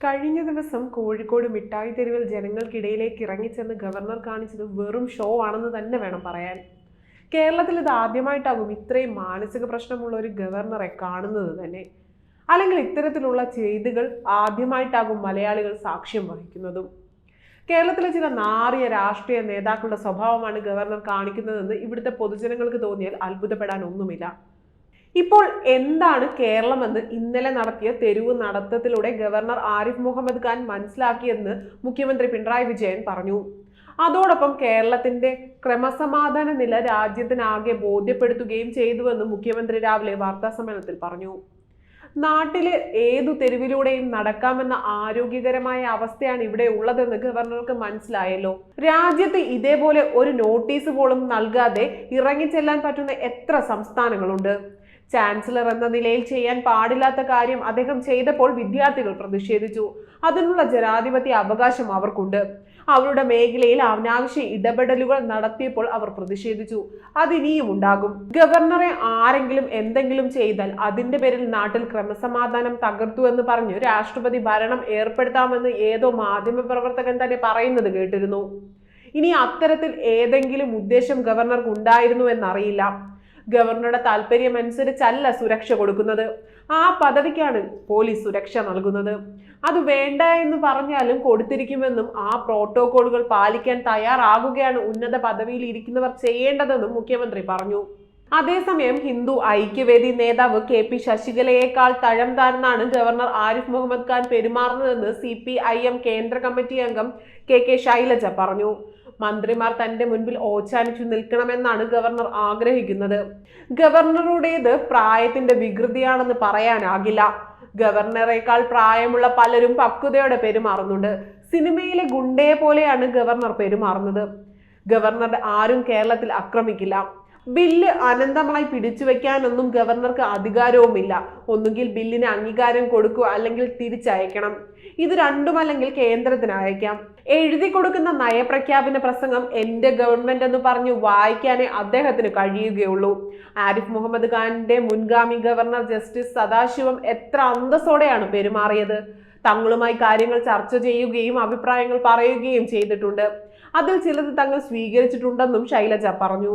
കഴിഞ്ഞ ദിവസം കോഴിക്കോട് മിഠായി തെരുവിൽ ജനങ്ങൾക്കിടയിലേക്ക് ഇറങ്ങിച്ചെന്ന് ഗവർണർ കാണിച്ചത് വെറും ഷോ ആണെന്ന് തന്നെ വേണം പറയാൻ. കേരളത്തിൽ ഇത് ആദ്യമായിട്ടാകും ഇത്രയും മാനസിക പ്രശ്നമുള്ള ഒരു ഗവർണറെ കാണുന്നത് തന്നെ. അല്ലെങ്കിൽ ഇത്തരത്തിലുള്ള ചെയ്തികൾ ആദ്യമായിട്ടാകും മലയാളികൾ സാക്ഷ്യം വഹിക്കുന്നതും. കേരളത്തിലെ ചില നാറിയ രാഷ്ട്രീയ നേതാക്കളുടെ സ്വഭാവമാണ് ഗവർണർ കാണിക്കുന്നതെന്ന് ഇവിടുത്തെ പൊതുജനങ്ങൾക്ക് തോന്നിയാൽ അത്ഭുതപ്പെടാൻ ഒന്നുമില്ല. ഇപ്പോൾ എന്താണ് കേരളമെന്ന് ഇന്നലെ നടത്തിയ തെരുവ് നടത്തത്തിലൂടെ ഗവർണർ ആരിഫ് മുഹമ്മദ് ഖാൻ മനസ്സിലാക്കിയെന്ന് മുഖ്യമന്ത്രി പിണറായി വിജയൻ പറഞ്ഞു. അതോടൊപ്പം കേരളത്തിന്റെ ക്രമസമാധാന നില രാജ്യത്തിനാകെ ബോധ്യപ്പെടുത്തുകയും ചെയ്തുവെന്ന് മുഖ്യമന്ത്രി രാവിലെ വാർത്താ സമ്മേളനത്തിൽ പറഞ്ഞു. നാട്ടിൽ ഏതു തെരുവിലൂടെയും നടക്കാമെന്ന ആരോഗ്യകരമായ അവസ്ഥയാണ് ഇവിടെ ഉള്ളതെന്ന് ഗവർണർക്ക് മനസ്സിലായല്ലോ. രാജ്യത്ത് ഇതേപോലെ ഒരു നോട്ടീസ് പോലും നൽകാതെ ഇറങ്ങിച്ചെല്ലാൻ പറ്റുന്ന എത്ര സംസ്ഥാനങ്ങളുണ്ട്? ചാൻസലർ എന്ന നിലയിൽ ചെയ്യാൻ പാടില്ലാത്ത കാര്യം അദ്ദേഹം ചെയ്തപ്പോൾ വിദ്യാർത്ഥികൾ പ്രതിഷേധിച്ചു. അതിനുള്ള ജനാധിപത്യ അവകാശം അവർക്കുണ്ട്. അവരുടെ മേഖലയിൽ അനാവശ്യ ഇടപെടലുകൾ നടത്തിയപ്പോൾ അവർ പ്രതിഷേധിച്ചു. അതിനിയും ഉണ്ടാകും. ഗവർണറെ ആരെങ്കിലും എന്തെങ്കിലും ചെയ്താൽ അതിന്റെ പേരിൽ നാട്ടിൽ ക്രമസമാധാനം തകർത്തു എന്ന് പറഞ്ഞു രാഷ്ട്രപതി ഭരണം ഏർപ്പെടുത്താമെന്ന് ഏതോ മാധ്യമപ്രവർത്തകൻ തന്നെ പറയുന്നത് കേട്ടിരുന്നു. ഇനി അത്തരത്തിൽ ഏതെങ്കിലും ഉദ്ദേശം ഗവർണർക്ക് ഉണ്ടായിരുന്നു എന്നറിയില്ല. ഗവർണറുടെ താല്പര്യം അനുസരിച്ചല്ല സുരക്ഷ കൊടുക്കുന്നത്. ആ പദവിക്കാണ് പോലീസ് സുരക്ഷ നൽകുന്നത്. അത് വേണ്ട എന്ന് പറഞ്ഞാലും കൊടുത്തിരിക്കുമെന്നും ആ പ്രോട്ടോകോളുകൾ പാലിക്കാൻ തയ്യാറാകുകയാണ് ഉന്നത പദവിയിൽ ഇരിക്കുന്നവർ ചെയ്യേണ്ടതെന്നും മുഖ്യമന്ത്രി പറഞ്ഞു. അതേസമയം ഹിന്ദു ഐക്യവേദി നേതാവ് കെ പി ശശികലയേക്കാൾ തഴം താഴ്ന്നാണ് ഗവർണർ ആരിഫ് മുഹമ്മദ് ഖാൻ പെരുമാറുന്നതെന്ന് സി പി ഐ എം കേന്ദ്ര കമ്മിറ്റി അംഗം കെ കെ ശൈലജ പറഞ്ഞു. മന്ത്രിമാർ തന്റെ മുൻപിൽ ഓച്ചാനിച്ചു നിൽക്കണമെന്നാണ് ഗവർണർ ആഗ്രഹിക്കുന്നത്. ഗവർണറുടേത് പ്രായത്തിന്റെ വികൃതിയാണെന്ന് പറയാനാകില്ല. ഗവർണറേക്കാൾ പ്രായമുള്ള പലരും പക്വതയോടെ പെരുമാറുന്നുണ്ട്. സിനിമയിലെ ഗുണ്ടയെ പോലെയാണ് ഗവർണർ പെരുമാറുന്നത്. ഗവർണറുടെ ആരും കേരളത്തിൽ ആക്രമിക്കില്ല ബില്ല് അനന്തമായി പിടിച്ചു വെക്കാനൊന്നും ഗവർണർക്ക് അധികാരവുമില്ല. ഒന്നുകിൽ ബില്ലിന് അംഗീകാരം കൊടുക്കുക അല്ലെങ്കിൽ തിരിച്ചയക്കണം. ഇത് രണ്ടുമല്ലെങ്കിൽ കേന്ദ്രത്തിന് അയക്കാം. എഴുതി കൊടുക്കുന്ന നയപ്രഖ്യാപന പ്രസംഗം എന്റെ ഗവൺമെന്റ് എന്ന് പറഞ്ഞു വായിക്കാനേ അദ്ദേഹത്തിന് കഴിയുകയുള്ളൂ. ആരിഫ് മുഹമ്മദ് ഖാന്റെ മുൻഗാമി ഗവർണർ ജസ്റ്റിസ് സദാശിവം എത്ര അന്തസ്സോടെയാണ് പെരുമാറിയത്? തങ്ങളുമായി കാര്യങ്ങൾ ചർച്ച ചെയ്യുകയും അഭിപ്രായങ്ങൾ പറയുകയും ചെയ്തിട്ടുണ്ട്. അതിൽ ചിലത് തങ്ങൾ സ്വീകരിച്ചിട്ടുണ്ടെന്നും ശൈലജ പറഞ്ഞു.